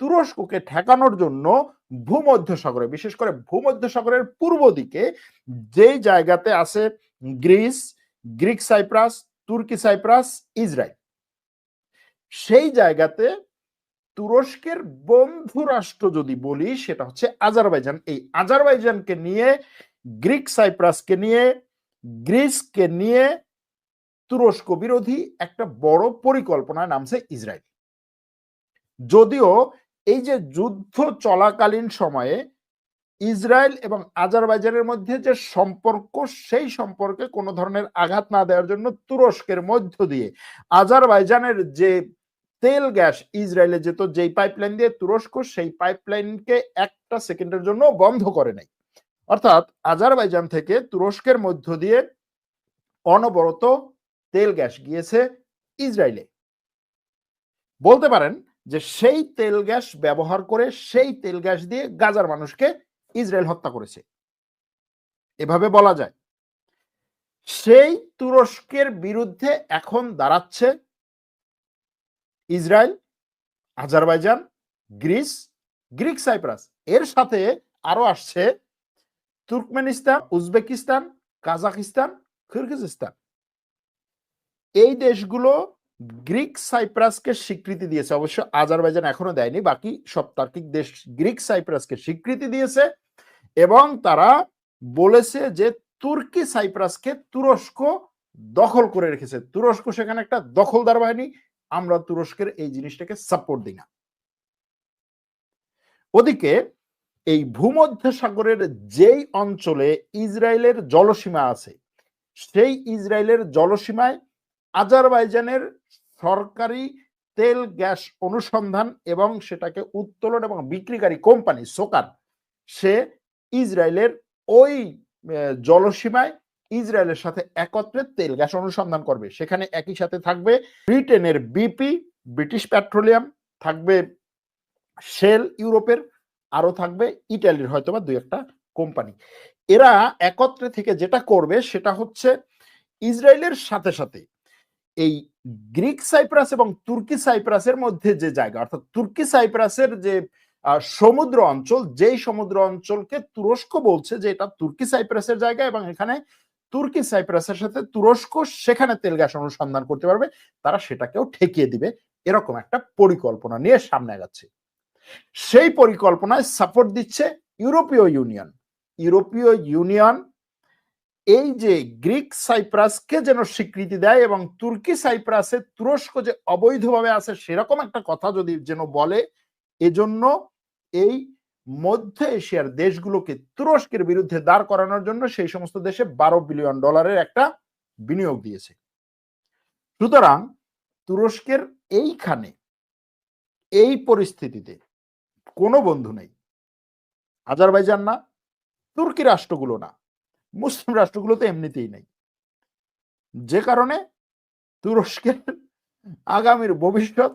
তুরস্ককে ঠেকানোর জন্য ভূমধ্য সাগরে বিশেষ করে ভূমধ্য সাগরের পূর্ব দিকে যেই জায়গাতে আছে গ্রিস, গ্রিক সাইপ্রাস, তুর্কি সাইপ্রাস, ইসরায়েল, সেই জায়গাতে তুরস্কের বন্ধু রাষ্ট্র যদি বলি, সেটা হচ্ছে আজারবাইজান। এই আজারবাইজানকে নিয়ে, গ্রিক সাইপ্রাসকে নিয়ে, গ্রিসকে নিয়ে তুরস্ক বিরোধী একটা বড় পরিকল্পনা নামছে ইসরায়েল। যদিও এই যে যুদ্ধ চলাকালীন সময়ে ইসরায়েল এবং আজারবাইজানের মধ্যে যে সম্পর্ক, সেই সম্পর্কে কোনো ধরনের আঘাত না দেওয়ার জন্য তুরস্কের মধ্য দিয়ে আজারবাইজানের যে তেল গ্যাস ইসরায়েলে যেত, যেই পাইপলাইন দিয়ে তুরস্ক সেই পাইপলাইনকে একটা সেকেন্ডের জন্য বন্ধ করে নাই অর্থাৎ আজারবাইজান থেকে তুরস্কের মধ্য দিয়ে অনবরত তেল গ্যাস গিয়েছে ইসরায়েলে। বলতে পারেন যে সেই তেল গ্যাস ব্যবহার করে সেই তেল গ্যাস দিয়ে গাজার মানুষকে ইসরায়েল হত্যা করেছে। এভাবে বলা যায়। সেই তুরস্কের বিরুদ্ধে এখন দাঁড়াচ্ছে Israel, Azerbaijan, Greece, Greek Cyprus. এর সাথে আরও আসছে তুর্কমেনিস্তান, উজবেকিস্তান কাজাকিস্তান কিরগিজস্তান। এই দেশগুলো গ্রিক সাইপ্রাসকে স্বীকৃতি দিয়েছে। অবশ্য আজারবাইজান এখনও দেয়নি, বাকি সব তার্কিক দেশ গ্রিক সাইপ্রাসকে স্বীকৃতি দিয়েছে এবং তারা বলেছে যে তুর্কি সাইপ্রাসকে তুরস্ক দখল করে রেখেছে। তুরস্ক সেখানে একটা দখলদার বাহিনী, আমরা তুরস্কের এই জিনিসটাকে সাপোর্ট দিই না। ওদিকে এই ভূমধ্য সাগরের যেই অঞ্চলে ইসরায়েলের জলসীমা আছে, সেই ইসরায়েলের জলসীমায় আজারবাইজানের সরকারি তেল গ্যাস অনুসন্ধান এবং সেটাকে উত্তোলন এবং বিক্রিকারী কোম্পানি সোকার, সে ইসরায়েলের ওই জলসীমায় ইসরায়েলের সাথে একত্রে তেল গ্যাস অনুসন্ধান করবে। সেখানে একই সাথে থাকবে ব্রিটেনের বিপি, ব্রিটিশ পেট্রোলিয়াম, থাকবে শেল ইউরোপের আরও থাকবে ইটালির হয়তো বা দুই একটা কোম্পানি। এরা একত্রে থেকে যেটা করবে সেটা হচ্ছে ইসরায়েলের সাথে সাথে এই গ্রিক সাইপ্রাস এবং তুর্কি সাইপ্রাসের মধ্যে যে জায়গা, অর্থাৎ তুর্কি সাইপ্রাসের যে সমুদ্র অঞ্চল, যেই সমুদ্র অঞ্চলকে তুরস্ক বলছে যে এটা তুর্কি সাইপ্রাসের জায়গা এবং এখানে তুর্কি সাইপ্রাসের সাথে তুরস্ক সেখানে তেল গ্যাস অনুসন্ধান করতে পারবে, তারা সেটাকেও ঠেকিয়ে দিবে। এরকম একটা পরিকল্পনা নিয়ে সামনে গেছে সেই পরিকল্পনায় সাপোর্ট দিচ্ছে ইউরোপীয় ইউনিয়ন। ইউরোপীয় ইউনিয়ন এই যে গ্রিক সাইপ্রাসকে যেন স্বীকৃতি দেয় এবং তুর্কি সাইপ্রাসে তুরস্ক যে অবৈধভাবে আছে সেরকম একটা কথা যদি যেন বলে, এজন্য এই মধ্য এশিয়ার দেশগুলোকে তুরস্কের বিরুদ্ধে দাঁড় করানোর জন্য সেই সমস্ত দেশে বারো বিলিয়ন ডলারের একটা বিনিয়োগ দিয়েছে। সুতরাং তুরস্কের এইখানে এই পরিস্থিতিতে কোনো বন্ধু নেই। আজারবাইজান না, তুর্কি রাষ্ট্রগুলো না। মুসলিম রাষ্ট্রগুলোতে এমনিতেই নেই। যে কারণে তুরস্কের আগামীর ভবিষ্যৎ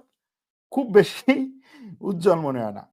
খুব বেশি উজ্জ্বল মনে হয় না।